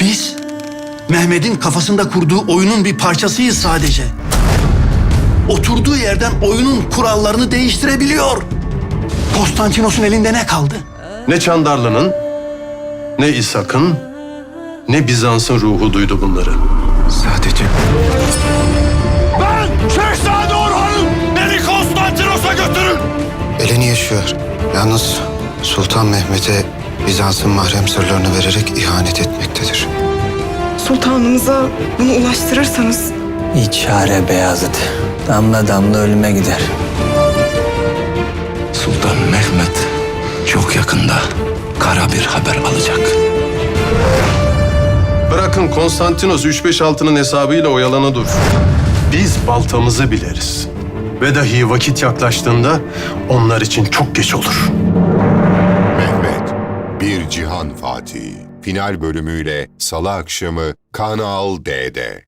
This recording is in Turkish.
Biz Mehmet'in kafasında kurduğu oyunun bir parçasıyız sadece. Oturduğu yerden oyunun kurallarını değiştirebiliyor. Konstantinos'un elinde ne kaldı? Ne Çandarlı'nın, ne İshak'ın, ne Bizans'ın ruhu duydu bunları. Sadece Ben Şehzade Orhan'ım. Beni Konstantinos'a götürün. Eleni yaşıyor. Yalnız Sultan Mehmet'e Bizans'ın mahrem sırlarını vererek ihanet etmektedir. Sultanımıza bunu ulaştırırsanız Bir çare Beyazıt. Damla damla ölüme gider. Sultan Mehmet çok yakında kara bir haber alacak. Bırakın Konstantinos 3-5-6'nın hesabıyla oyalana dur. Biz baltamızı biliriz. Ve dahi vakit yaklaştığında onlar için çok geç olur. Final bölümüyle Salı akşamı Kanal D'de.